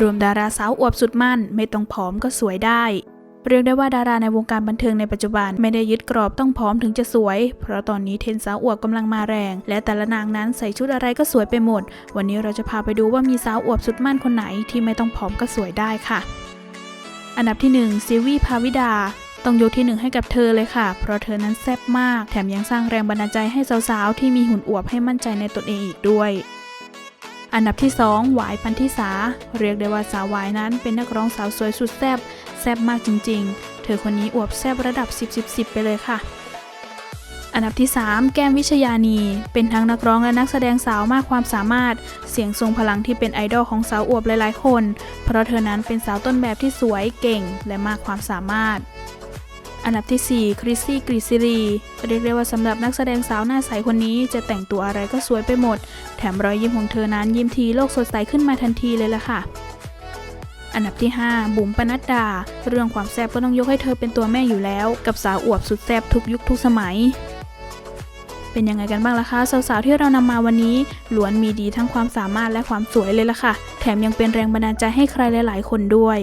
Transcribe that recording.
รวมดาราสาวอวบสุดมั่น ไม่ต้องผอมก็สวยได้ เรียกได้ว่าดาราในวงการบันเทิงในปัจจุบันไม่ได้ยึดกรอบต้องผอมถึงจะสวย เพราะตอนนี้เทรนสาวอวบกำลังมาแรง และแต่ละนางนั้นใส่ชุดอะไรก็สวยไปหมด วันนี้เราจะพาไปดูว่ามีสาวอวบสุดมั่นคนไหนที่ไม่ต้องผอมก็สวยได้ค่ะ อันดับที่1ซิวีพาวิดาต้องยกที่หนึ่งให้กับเธอเลยค่ะ เพราะเธอนั้นแซ่บมาก แถมยังสร้างแรงบันดาลใจให้สาวๆ ที่มีหุ่นอวบให้มั่นใจในตนเองอีกด้วย อันดับที่ 2 หวายปันทิสา เรียกได้ว่าสาวหวายนั้นเป็นนักร้องสาวสวยสุดแซบแซบมากจริงๆ เธอคนนี้อวบแซบระดับ 10 10 10 ไปเลยค่ะ อันดับที่ 3 แก้มวิชยานี เป็นทั้งนักร้องและนักแสดงสาวมากความสามารถ เสียงทรงพลังที่เป็นไอดอลของสาวอวบหลายๆคน เพราะเธอนั้นเป็นสาวต้นแบบที่สวยเก่งและมากความสามารถ อันดับที่ 4 คริสซี่กริซิรีเรียกได้ว่าสำหรับนักแสดงสาวหน้าใสคนนี้จะแต่งตัวอะไรก็สวยไปหมด แถมรอยยิ้มของเธอนั้นยิ้มทีโลกสดใสขึ้นมาทันทีเลยล่ะค่ะ อันดับที่ 5 บุ๋มปนัดดา เรื่องความแซ่บก็ต้องยกให้เธอเป็นตัวแม่อยู่แล้ว กับสาวอวบสุดแซ่บทุกยุคทุกสมัยเป็นยังไงกันบ้างล่ะคะสาวๆที่เรานำมาวันนี้ล้วนมีดีทั้งความสามารถและความสวยเลยล่ะค่ะ แถมยังเป็นแรงบันดาลใจให้ใครหลาย ๆ คนด้วย